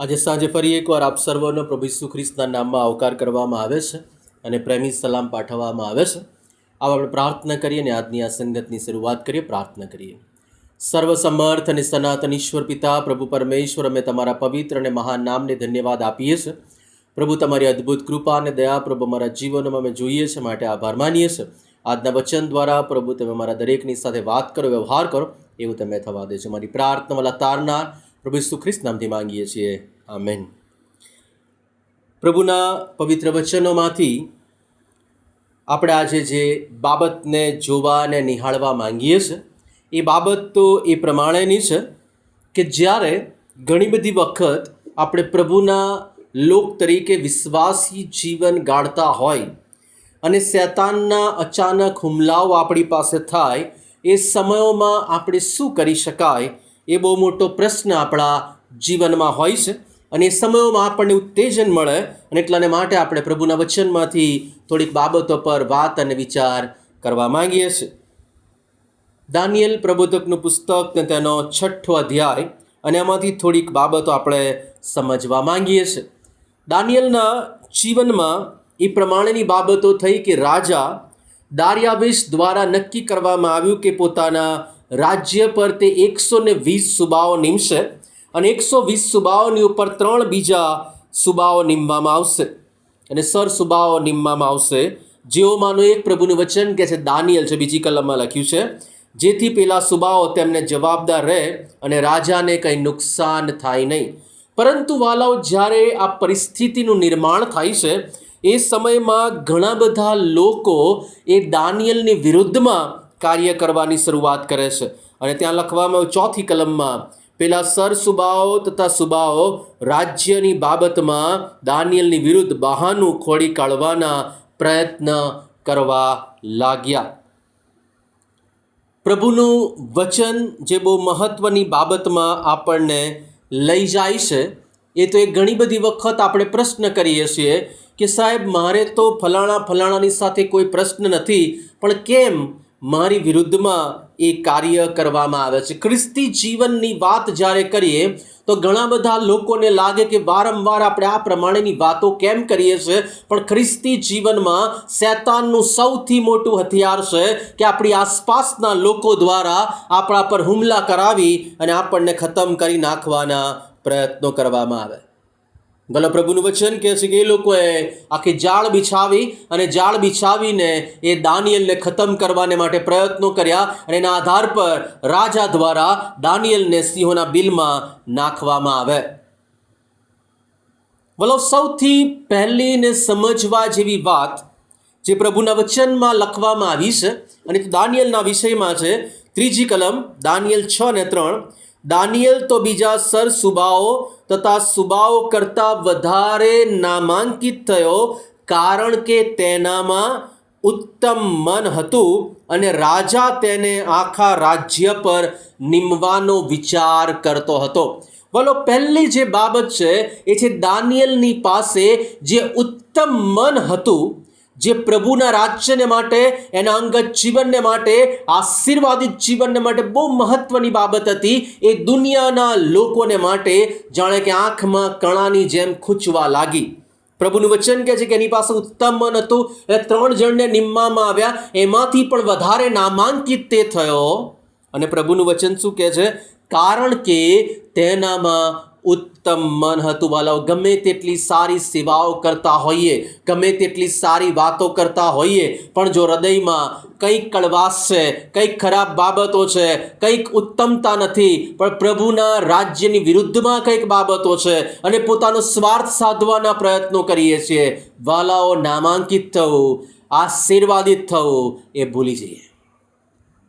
આજે સાંજે ફરી એકવાર આપ સર્વનો પ્રભુ ઈસુ ખ્રિસ્તના નામમાં આવકાર કરવામાં આવે છે અને પ્રેમી સલામ પાઠવવામાં આવે છે. આવા આપણે પ્રાર્થના કરીએ અને આજની આ સંગતની શરૂઆત કરીએ, પ્રાર્થના કરીએ. સર્વસમર્થ અને સનાતન ઈશ્વર પિતા, પ્રભુ પરમેશ્વર, અમે તમારા પવિત્ર અને મહાન નામને ધન્યવાદ આપીએ છીએ. પ્રભુ, તમારી અદ્ભુત કૃપા અને દયા પ્રભુ અમારા જીવનમાં અમે જોઈએ છીએ, માટે આભાર માનીએ છીએ. આજના વચન દ્વારા પ્રભુ, તમે અમારા દરેકની સાથે વાત કરો, વ્યવહાર કરો, એવું તમે થવા દેજો. મારી પ્રાર્થના વાલા તારનાર પ્રભુ ઈસુ ખ્રિસ્ત નામથી માંગીએ છીએ. આમેન. પ્રભુના પવિત્ર વચનોમાંથી આપણે આજે જે બાબતને જોવા અને નિહાળવા માંગીએ છીએ એ બાબત તો એ પ્રમાણેની છે કે જ્યારે ઘણી બધી વખત આપણે પ્રભુના લોક તરીકે વિશ્વાસી જીવન ગાળતા હોય અને શેતાનના અચાનક હુમલાઓ આપણી પાસે થાય, એ સમયોમાં આપણે શું કરી શકાય એ બહુ મોટો પ્રશ્ન આપણા જીવનમાં હોય છે અને એ સમયોમાં આપણને ઉત્તેજન મળે અને એટલાને માટે આપણે પ્રભુના વચનમાંથી થોડીક બાબતો પર વાત અને વિચાર કરવા માંગીએ છીએ. દાનિયલ પ્રબોધકનું પુસ્તક ને તેનો છઠ્ઠો અધ્યાય અને એમાંથી થોડીક બાબતો આપણે સમજવા માંગીએ છીએ. દાનિયલના જીવનમાં એ પ્રમાણેની બાબતો થઈ કે રાજા દાર્યાવેશ દ્વારા નક્કી કરવામાં આવ્યું કે પોતાના રાજ્ય પર તે એકસો ને વીસ સુબાઓ નીમશે અને એકસો વીસ સુબાઓની ઉપર ત્રણ બીજા સુબાઓ નીમવામાં આવશે. અને સર સુબાઓ નીમવામાં આવશે. જેઓમાંનું એક પ્રભુનું વચન કે છે, દાનિયલ છે, બીજી કલમમાં લખ્યું છે, જેથી પેલા સુબાઓ તેમને જવાબદાર રહે અને રાજાને કંઈ નુકસાન થાય નહીં. પરંતુ વાલાઓ, જ્યારે આ પરિસ્થિતિનું નિર્માણ થાય છે, એ સમયમાં ઘણા બધા લોકો એ દાનિયલની વિરુદ્ધમાં કાર્ય કરવાની શરૂઆત કરે છે. અને ત્યાં લખવામાં ચોથી કલમમાં, પેલા સર સુબાઓ તથા સુબાઓ રાજ્યની બાબતમાં દાનિયલની વિરુદ્ધ બહાનું ખોડી કાઢવાના પ્રયત્ન કરવા લાગ્યા. પ્રભુનું વચન જે બહુ મહત્ત્વની બાબતમાં આપણને લઈ જાય છે, એ તો એ ઘણી બધી વખત આપણે પ્રશ્ન કરીએ છીએ કે સાહેબ, મારે તો ફલાણા ફલાણાની સાથે કોઈ પ્રશ્ન નથી, પણ કેમ મારી વિરુદ્ધમાં એ કાર્ય કરવામાં આવે છે. ખ્રિસ્તી જીવનની વાત જ્યારે કરીએ, તો ઘણા બધા લોકોને લાગે કે વારંવાર આપણે આ પ્રમાણેની વાતો કેમ કરીએ છીએ પણ ખ્રિસ્તી જીવનમાં શૈતાનનું સૌથી મોટું હથિયાર છે કે આપણી આસપાસના લોકો દ્વારા આપણા પર હુમલા કરાવી અને આપણને ખતમ કરી નાખવાના પ્રયત્નો કરવામાં આવે. ભલે પ્રભુનું વચન કહે છે કે એ લોકોએ આખી જાળ બિછાવી અને જાળ બિછાવીને એ દાનિયલને ખતમ કરવાને માટે પ્રયત્નો કર્યા અને એના આધાર પર રાજા દ્વારા દાનિયલને સિંહોના બિલમાં નાખવામાં આવે. વલો, સૌથી પહેલી ને સમજવા જેવી વાત જે પ્રભુના વચનમાં લખવામાં આવી છે અને દાનિયલના વિષયમાં છે, ત્રીજી કલમ, દાનિયલ છ ને ત્રણ દાનિયલ તો બીજા સર સુબાઓ તથા સુબાઓ કરતાં વધારે નામાંકિત થયો કારણ કે તેનામાં ઉત્તમ મન હતું અને રાજા તેને આખા રાજ્ય પર નિમવાનો વિચાર કરતો હતો. વલો, પહેલી જે બાબત છે એ છે દાનિયલની પાસે જે ઉત્તમ મન હતું જે પ્રભુના રાજ્યને માટે, એના અંગત જીવનને માટે, આશીર્વાદિત જીવનને માટે બહુ મહત્વની બાબત હતી. એ દુનિયાના લોકોને માટે જાણે કે આંખમાં કણાની જેમ ખૂંચવા લાગી. પ્રભુનું વચન કહે છે કે એની પાસે ઉત્તમ મન હતું. એ ત્રણ જણને નિમવામાં આવ્યા. એમાંથી પણ વધારે નામાંકિત તે થયો. અને પ્રભુનું વચન શું કહે છે? કારણ કે તેનામાં ઉત્તમ મન હતું વાલાઓ. ગમે તેટલી સારી સેવાઓ કરતા હોઈએ, ગમે તેટલી સારી વાતો કરતા હોઈએ, પણ જો હૃદયમાં કંઈક કડવાશ છે, કંઈક ખરાબ બાબતો છે, કંઈક ઉત્તમતા નથી, પણ પ્રભુના રાજ્યની વિરુદ્ધમાં કંઈક બાબતો છે અને પોતાનો સ્વાર્થ સાધવાના પ્રયત્નો કરીએ છીએ, વાલાઓ નામાંકિત થવું, આશીર્વાદિત થવું એ ભૂલી જઈએ.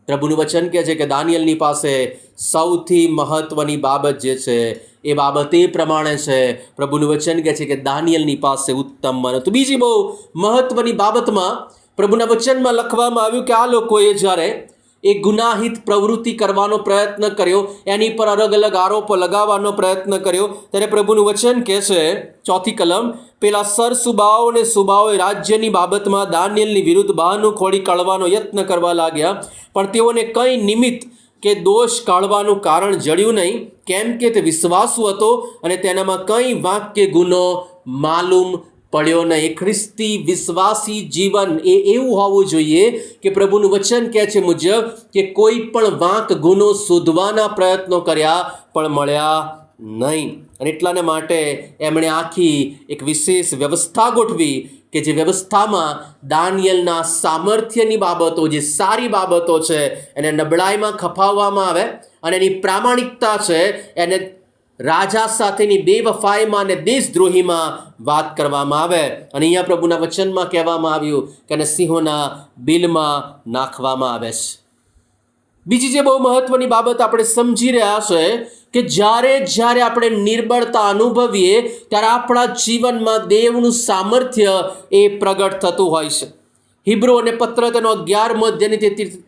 પ્રભુનું વચન કહે છે કે દાનિયલની પાસે સૌથી મહત્વની બાબત જે છે, એ બાબત એ પ્રમાણે છે. પ્રભુનું વચન કહે છે કે દાનિયલની પાસે ઉત્તમ મન તો બીજી બહુ મહત્વની બાબતમાં પ્રભુના વચનમાં લખવામાં આવ્યું કે આ લોકોએ જ્યારે એ ગુનાહિત પ્રવૃત્તિ કરવાનો પ્રયત્ન કર્યો. એની પર અલગ અલગ આરોપો લગાવવાનો પ્રયત્ન કર્યો. ત્યારે પ્રભુનું વચન કહે છે, ચોથી કલમ, પેલા સર સુબાઓ અને સુબાઓએ રાજ્યની બાબતમાં દાનિયલની વિરુદ્ધ બહાનું ખોડી કાઢવાનો યત્ન કરવા લાગ્યા. પણ તેઓને કંઈ નિમિત્ત કે દોષ કાઢવાનું કારણ જડ્યું નહીં. કેમ કે તે વિશ્વાસુ હતો અને તેનામાં કંઈ વાંક કે ગુનો માલુમ પડ્યો નહીં. ખ્રિસ્તી વિશ્વાસી જીવન એ એવું હોવું જોઈએ કે પ્રભુનું વચન કહે છે મુજબ કે કોઈ પણ વાંક ગુનો શોધવાના પ્રયત્નો કર્યા પણ મળ્યા નહીં. અને એટલાને માટે એમણે આખી એક વિશેષ વ્યવસ્થા ગોઠવી કે જે વ્યવસ્થામાં દાનિયલના સામર્થ્યની બાબતો, જે સારી બાબતો છે, એને નબળાઈમાં ખપાવવામાં આવે અને એની પ્રામાણિકતા છે, એને રાજા સાથેની બેવફાઈમાં અને દેશદ્રોહીમાં વાત કરવામાં આવે. અને અહીંયા પ્રભુના વચનમાં કહેવામાં આવ્યું કે એને સિંહોના બિલમાં નાખવામાં આવે છે. બીજી જે બહુ મહત્વની બાબત આપણે સમજી રહ્યા છે કે જ્યારે જ્યારે આપણે નિર્બળતા અનુભવીએ ત્યારે આપણા જીવનમાં દેવનું સામર્થ્ય એ પ્રગટ થતું હોય છે. હિબ્રો અને પત્ર તેનો અગિયાર મધ્યની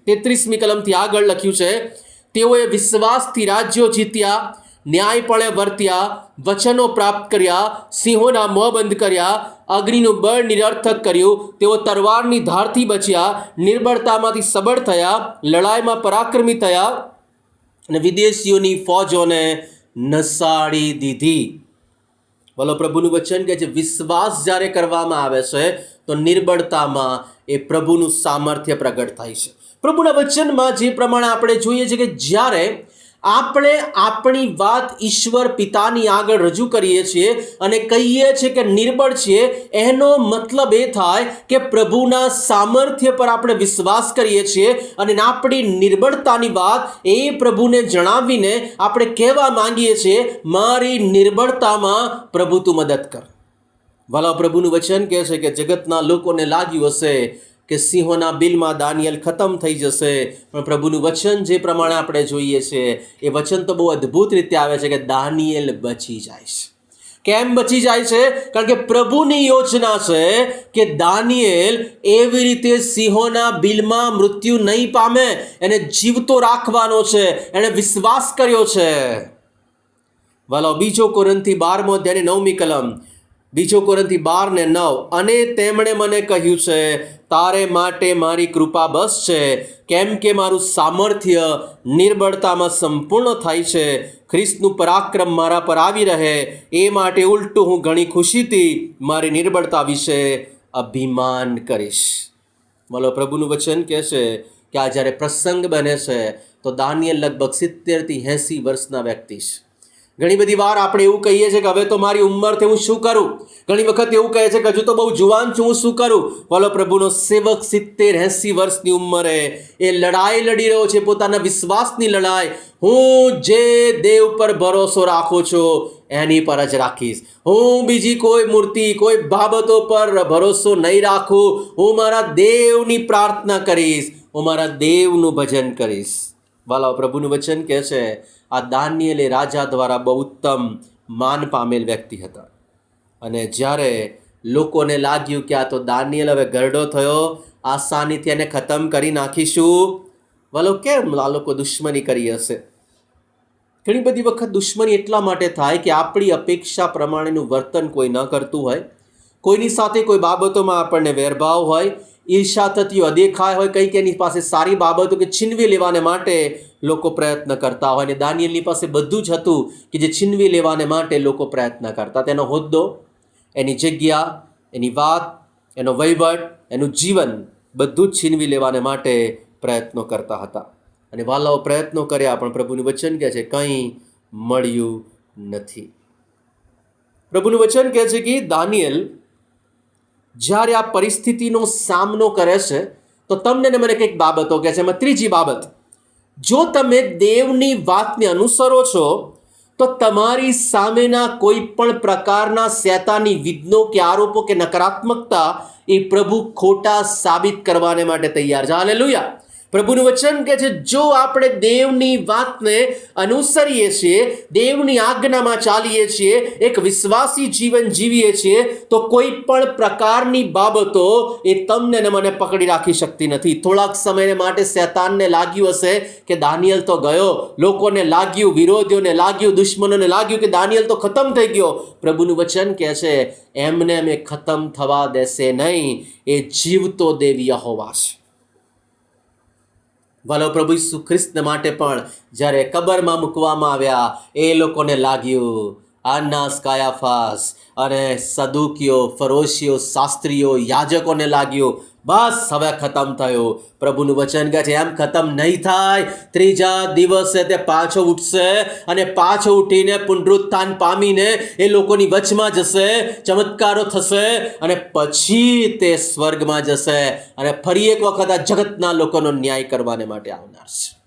તેત્રીસમી કલમથી આગળ લખ્યું છે, તેઓએ વિશ્વાસથી રાજ્યો જીત્યા ન્યાયપણે વર્ત્યા, વચનો પ્રાપ્ત કર્યા, સિંહોના મોં બંધ કર્યા, અગ્નિનું બળ નિરર્થક કર્યું, તેઓ તરવારની ધારથી બચ્યા, નિર્બળતામાંથી સબળ થયા, લડાઈમાં પરાક્રમી થયા અને વિદેશીઓની ફોજોને નસાડી દીધી. બોલો, પ્રભુનું વચન કે જે વિશ્વાસ જ્યારે કરવામાં આવે છે, તો નિર્બળતામાં એ પ્રભુનું સામર્થ્ય પ્રગટ થાય છે. પ્રભુના વચનમાં જે પ્રમાણે આપણે જોઈએ છીએ કે જ્યારે આપણે આપણી વાત ઈશ્વર પિતાની આગળ રજૂ કરીએ છીએ અને કહીએ છીએ કે નિર્બળ છીએ, એનો મતલબ એ થાય કે પ્રભુના સામર્થ્ય પર આપણે વિશ્વાસ કરીએ છીએ અને આપણી નિર્બળતાની વાત એ પ્રભુને જણાવીને આપણે કહેવા માંગીએ છીએ, મારી નિર્બળતામાં પ્રભુ તું મદદ કર. વાલા પ્રભુનું વચન કહે છે કે જગતના લોકોને લાગ્યું હશે કે સિંહોના બિલમાં દાનિયલ ખતમ થઈ જશે. પણ પ્રભુનું વચન જે પ્રમાણે આપણે જોઈએ છે, એ વચન તો બહુ અદ્ભુત રીતે આવે છે કે દાનિયેલ બચી જાય છે. કેમ બચી જાય છે? કારણ કે પ્રભુની યોજના છે કે દાનિયેલ એવી રીતે સિંહોના બિલમાં મૃત્યુ નહીં પામે, એને જીવતો રાખવાનો છે એણે વિશ્વાસ કર્યો છે. વાલો, બીજો કોરંથી બારમો અધ્યાયની નવમી કલમ. બીજો કોરંથી બાર ને નવ. અને તેમણે મને કહ્યું છે, તારે માટે મારી કૃપા બસ છે. કેમ કે મારું સામર્થ્ય નિર્બળતામાં સંપૂર્ણ થાય છે. ખ્રિસ્તનું પરાક્રમ મારા પર આવી રહે. એ માટે ઉલટું હું ઘણી ખુશીથી મારી નિર્બળતા વિશે અભિમાન કરીશ. મતલબ પ્રભુનું વચન કહે છે કે આ જ્યારે પ્રસંગ બને છે, તો દાનિયલ લગભગ સિત્તેરથી એંસી વર્ષના વ્યક્તિ છે. ઘણી બધી વાર આપણે એવું કહીએ છીએ કે હવે તો મારી ઉંમરથી હું શું કરું? ઘણી વખત એવું કહે છે કે હજુ તો બહુ જુવાન છું, હું શું કરું? બોલો, પ્રભુનો સેવક સિત્તેર એંસી વર્ષની ઉંમરે એ લડાઈ લડી રહ્યો છે, પોતાના વિશ્વાસની લડાઈ. હું જે દેવ પર ભરોસો રાખું છું, એની પર જ રાખીશ. હું બીજી કોઈ મૂર્તિ, કોઈ બાબતો પર ભરોસો નહીં રાખું. હું મારા દેવની પ્રાર્થના કરીશ. હું મારા દેવનું ભજન કરીશ. વાલા પ્રભુનું વચન કહે છે, આ એ રાજા દ્વારા બહુ ઉત્તમ માન પામેલ વ્યક્તિ હતા. અને જ્યારે લોકોને લાગ્યું કે આ તો દાનિયેલ હવે ગરડો થયો, આસાનીથી એને ખતમ કરી નાખીશું, વાલો, કેમ આ લોકો દુશ્મની કરી હશે? ઘણી બધી વખત દુશ્મની એટલા માટે થાય કે આપણી અપેક્ષા પ્રમાણેનું વર્તન કોઈ ન કરતું હોય, કોઈની સાથે કોઈ બાબતોમાં આપણને વેરભાવ હોય ઈર્ષા થતી હોય, દેખાય હોય, કંઈક એની પાસે સારી બાબતો કે છીનવી લેવાને માટે લોકો પ્રયત્ન કરતા હોય. અને દાનિયલની પાસે બધું જ હતું કે જે છીનવી લેવાને માટે લોકો પ્રયત્ન કરતા. તેનો હોદ્દો, એની જગ્યા, એની વાત, એનો વહીવટ, એનું જીવન બધું જ છીનવી લેવાને માટે પ્રયત્નો કરતા હતા. અને વાલાઓ પ્રયત્નો કર્યા, પણ પ્રભુનું વચન કહે છે, કંઈ મળ્યું નથી. પ્રભુનું વચન કહે છે કે દાનિયેલ જ્યારે આ પરિસ્થિતિનો સામનો કરે છે, તો તમને ને મને કંઈક બાબતો કહે છે. એમાં ત્રીજી બાબત, જો તમે દેવની વાતને અનુસરો છો, તો તમારી સામેના કોઈ પણ પ્રકારના શેતાની વિઘ્નો કે આરોપો કે નકારાત્મકતા એ પ્રભુ ખોટા સાબિત કરવાને માટે તૈયાર છે. હાલેલુયા. પ્રભુનું વચન કહે છે, જો આપણે દેવની વાતને અનુસરીએ છીએ, દેવની આજ્ઞામાં ચાલીએ છીએ, એક વિશ્વાસી જીવન જીવીએ છીએ, તો કોઈ પણ પ્રકારની બાબતો એ તમને ને મને પકડી રાખી શકતી નથી. થોડાક સમય માટે શેતાનને લાગ્યું હશે કે દાનિયલ તો ગયો, લોકોને લાગ્યું, વિરોધીઓને લાગ્યું, દુશ્મનોને લાગ્યું કે દાનિયલ તો ખતમ થઈ ગયો. પ્રભુનું વચન કહે છે, એમને મેં ખતમ થવા દેશે નહીં, એ જીવતો દેવ યહોવા છે. વાલો પ્રભુ ઈસુ ખ્રિસ્ત માટે પણ જ્યારે કબરમાં મૂકવામાં આવ્યા, એ લોકોને લાગ્યું, આનાસ કાયાફાસ. અને સદુકીઓ, ફરોશીઓ, શાસ્ત્રીઓ, યાજકોને લાગ્યું બસ હવે ખતમ થયું. પ્રભુનું વચન કહે છે, એમ ખતમ નહીં થાય. ત્રીજા દિવસે તે પાછો ઉઠશે અને પાછો ઉઠીને પુનરુત્થાન પામીને એ લોકોની વચમાં જશે, ચમત્કારો થશે અને પછી તે સ્વર્ગમાં જશે અને ફરી એક વખત આ જગતના લોકોનો ન્યાય કરવાને માટે આવનાર છે.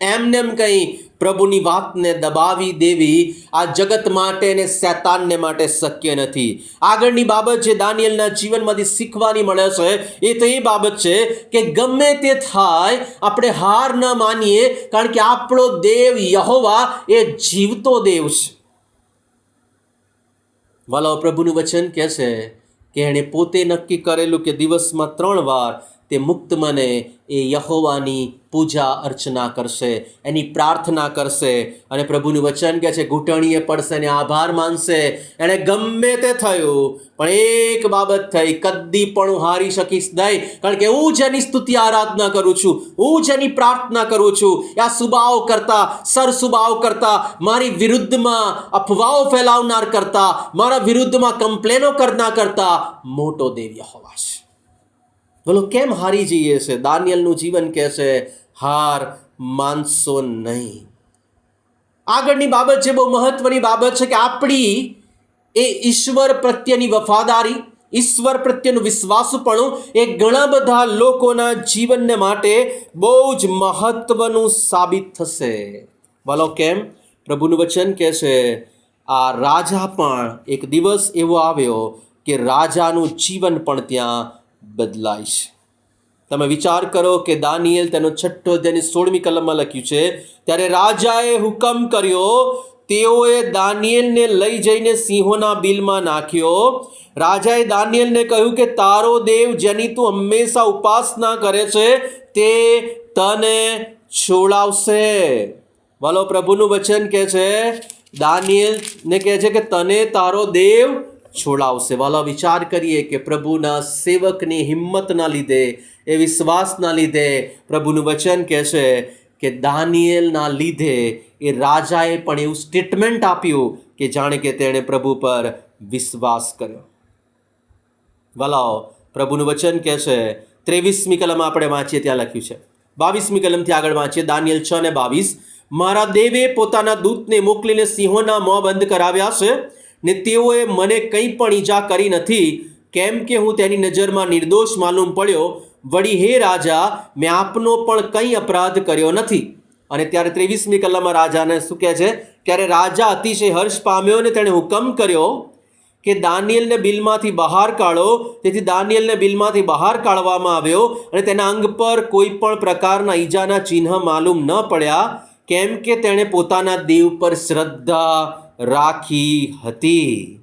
એમનેમ કંઈ પ્રભુની વાતને દબાવી દેવી આ જગત માટે અને શૈતાનને માટે શક્ય નથી. આગળની બાબત જે દાનિયલના જીવનમાંથી શીખવાની મળે છે, એ તો એ બાબત છે કે ગમે તે થાય, આપણે હાર ન માનીએ, કારણ કે આપણો દેવ યહોવા એ જીવતો દેવ છે. વાલાઓ પ્રભુનું વચન કહે છે કે એણે પોતે નક્કી કરેલું કે દિવસમાં ત્રણ વાર તે મુક્ત મને એ યહોવાની પૂજા અર્ચના કરશે, એની પ્રાર્થના કરશે. અને પ્રભુનું વચન કહે છે, ઘૂંટણીએ પડશે અને આભાર માનશે. એણે ગમે તે થયું, પણ એક બાબત થઈ, કદી પણ હું હારી શકીશ નહીં. કારણ કે હું જેની સ્તુતિ આરાધના કરું છું, હું જેની પ્રાર્થના કરું છું. આ સુબાવ કરતા, સર સુબાવ કરતા, મારી વિરુદ્ધમાં અફવાઓ ફેલાવનાર કરતા, મારા વિરુદ્ધમાં કમ્પ્લેનો કરનાર કરતા મોટો દેવ યહોવા છે. બોલો, કેમ હારી જઈએ છે? દાનિયલનું જીવન કહેશે હાર માનશો નહીં. આગળની બાબત છે બહુ મહત્વની બાબત છે કે આપણી એ ઈશ્વર પ્રત્યેની વફાદારી, ઈશ્વર પ્રત્યેનું વિશ્વાસપણું એ ઘણા બધા લોકોના જીવનને માટે બહુ જ મહત્વનું સાબિત થશે. બોલો, કેમ? પ્રભુનું વચન કહે છે, આ રાજા પણ એક દિવસ એવો આવ્યો કે રાજાનું જીવન પણ ત્યાં બદલાય છે તમે વિચાર કરો કે દાનિયેલ તેનો છઠ્ઠો અધ્યાયની સોળમી કલમમાં લખ્યું છે, ત્યારે રાજાએ હુકમ કર્યો, તેઓએ દાનિયેલને લઈ જઈને સિંહોના બિલમાં નાખ્યો. રાજાએ દાનિયેલને કહ્યું કે, તારો દેવ જેની તું હંમેશા ઉપાસના કરે છે, તે તને છોડાવશે. બોલો પ્રભુનું વચન કહે છે, દાનિયેલને કહે છે કે, તને તારો દેવ છોડાવશે વાલા વિચાર કરીએ કે પ્રભુના સેવકની હિંમતના લીધે, એ વિશ્વાસના લીધે પ્રભુનું વચન કહે છે કે દાનિયેલના લીધે એ રાજાએ પણ એવું સ્ટેટમેન્ટ આપ્યું કે જાણે કે તેણે પ્રભુ પર વિશ્વાસ કર્યો. વાલાઓ, પ્રભુનું વચન કહે છે ત્રેવીસમી કલમ આપણે વાંચીએ ત્યાં લખ્યું છે. બાવીસમી કલમથી આગળ વાંચીએ. દાનિયલ છ ને બાવીસ. મારા દેવે પોતાના દૂતને મોકલીને સિંહોના મોં બંધ કરાવ્યા છે. ને તેઓએ મને કંઈ પણ ઈજા કરી નથી. કેમ કે હું તેની નજરમાં નિર્દોષ માલુમ પડ્યો. વળી હે રાજા, મેં આપનો પણ કંઈ અપરાધ કર્યો નથી. અને ત્યારે ત્રેવીસમી કલામાં રાજાને શું કહે છે? ત્યારે રાજા અતિશય હર્ષ પામ્યો અને તેણે હુકમ કર્યો કે દાનિયલને બિલમાંથી બહાર કાઢો. તેથી દાનિયલને બિલમાંથી બહાર કાઢવામાં આવ્યો અને તેના અંગ પર કોઈ પણ પ્રકારના ઈજાના ચિહ્ન માલુમ ન પડ્યા. કેમ કે તેણે પોતાના દેવ પર શ્રદ્ધા રાખી હતી.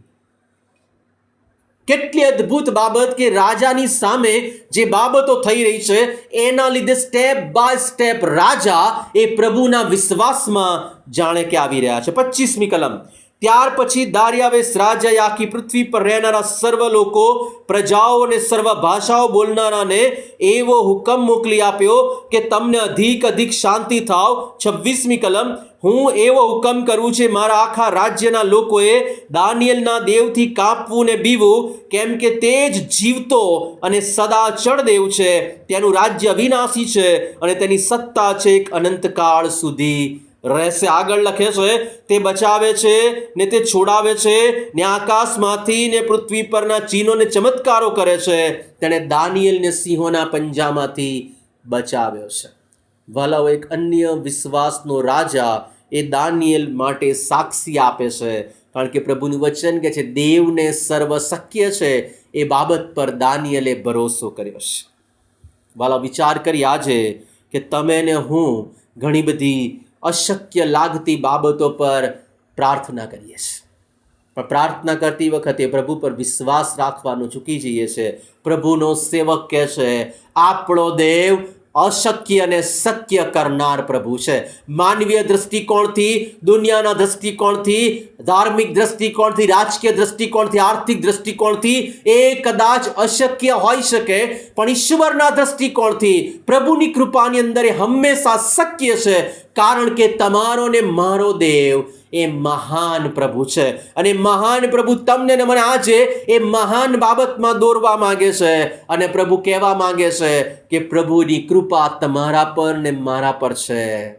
કેટલી અદ્ભુત બાબત કે રાજાની સામે જે બાબતો થઈ રહી છે, એના લીધે સ્ટેપ બાય સ્ટેપ રાજા એ પ્રભુના વિશ્વાસમાં જાણે કે આવી રહ્યા છે. પચીસમી કલમ. ત્યાર પછી દારિયાવેશ રાજાએ આખી પૃથ્વી પર રહેનારા સર્વ લોકો, પ્રજાઓ અને સર્વ ભાષાઓ બોલનારાને એવો હુકમ મોકલી આપ્યો કે તમને અધિક અધિક શાંતિ થાવ. છવ્વીસમી કલમ, હું એવો હુકમ કરું છે, મારા આખા રાજ્યના લોકોએ દાનિયેલના દેવથી કાપવું ને બીવું, કેમ કે તે જ જીવતો અને સદાચળ દેવ છે. તેનું રાજ્ય અવિનાશી છે અને તેની સત્તા છે એક અનંતકાળ સુધી. રહેશે આગળ લખે છે, તે બચાવે છે ને તે છોડાવે છે ને આકાશમાંથી ને પૃથ્વી પરના ચીનોને ચમત્કારો કરે છે. તેણે દાનિયલને સિંહોના પંજામાંથી બચાવ્યો છે. વાલાઓ એક અન્ય વિશ્વાસનો રાજા એ દાનિયલ માટે સાક્ષી આપે છે. કારણ કે પ્રભુનું વચન કે છે, દેવને સર્વ શક્ય છે એ બાબત પર દાનિયલે ભરોસો કર્યો છે. વાલા વિચાર કરી આજે કે તમે ને હું ઘણી બધી અશક્ય લાગતી બાબતો પર પ્રાર્થના કરીએ છીએ. પણ પ્રાર્થના કરતી વખતે પ્રભુ પર વિશ્વાસ રાખવાનું ચૂકી જઈએ છે પ્રભુનો સેવક કહે છે, આપણો દેવ અશક્ય અને શક્ય કરનાર પ્રભુ છે. માનવીય દૃષ્ટિકોણથી દુનિયાના દ્રષ્ટિકોણથી, ધાર્મિક દ્રષ્ટિકોણથી, રાજકીય દૃષ્ટિકોણથી આર્થિક દૃષ્ટિકોણથી એ કદાચ અશક્ય હોઈ શકે, પણ ઈશ્વરના દ્રષ્ટિકોણથી પ્રભુની કૃપાની અંદર એ હંમેશા શક્ય છે કારણ કે તમારો ને મારો દેવ એ મહાન પ્રભુ છે. અને મહાન પ્રભુ તમને ને મને આજે એ મહાન બાબતમાં દોરવા માંગે છે અને પ્રભુ કહેવા માંગે છે કે પ્રભુની કૃપા તમારા પર ને મારા પર છે.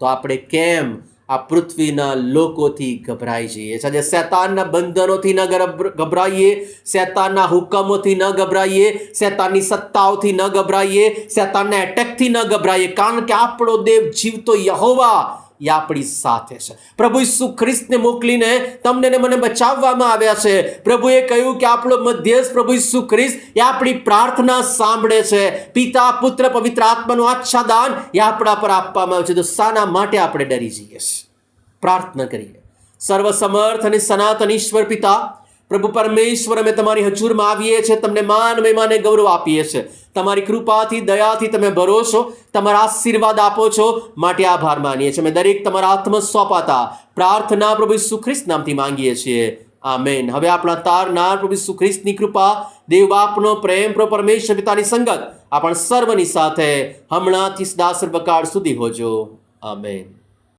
તો આપણે કેમ આ પૃથ્વીના લોકોથી ગભરાઈ જઈએ સાથે શેતાનના બંધનોથી ન ગભરાઈએ, શેતાનના હુકમોથી ન ગભરાઈએ, શેતાનની સત્તાઓથી ન ગભરાઈએ, શેતાનના એટેકથી ન ગભરાઈએ. કારણ કે આપણો દેવ જીવતો યહોવા એ આપણી સાથે છે. પ્રભુ ઈસુ ખ્રિસ્તને મોકલીને તમને ને મને બચાવવામાં આવ્યા છે. પ્રભુએ કહ્યું કે આપણો મધ્યસ્થ પ્રભુ ઈસુ ખ્રિસ્ત એ આપણી પ્રાર્થના સાંભળે છે. પિતા, પુત્ર, પવિત્ર આત્માનું આચ્છાદાન એ આપણા પર આપવામાં આવ્યું છે. તો શાના માટે આપણે ડરી જઈએ છીએ. પ્રાર્થના કરીએ. સર્વસમર્થ અને સનાતન ઈશ્વર પિતા પ્રભુ પરમેશ્વર અમે તમારી હજુરમાં આવીએ છીએ, તમને માન, મહેમાને ગૌરવ આપીએ છીએ. તમારી કૃપાથી, દયાથી તમે ભરો છો તમારા આશીર્વાદ આપો છો, માટે આભાર માનીએ છીએ. અમે દરેક તમારા આત્મ સોંપાતા પ્રાર્થના પ્રભુ સુખ્રિસ્ત નામથી માંગીએ છીએ. આમેન. હવે આપણા તારનાર પ્રભુ સુખ્રિસ્તની કૃપા, દેવ બાપનો પ્રેમ, પ્રભુ પરમેશ્વર પિતાની સંગત આપણ સર્વની સાથે હમણાંથી સદા સર્વકાળ સુધી હોજો. આમેન.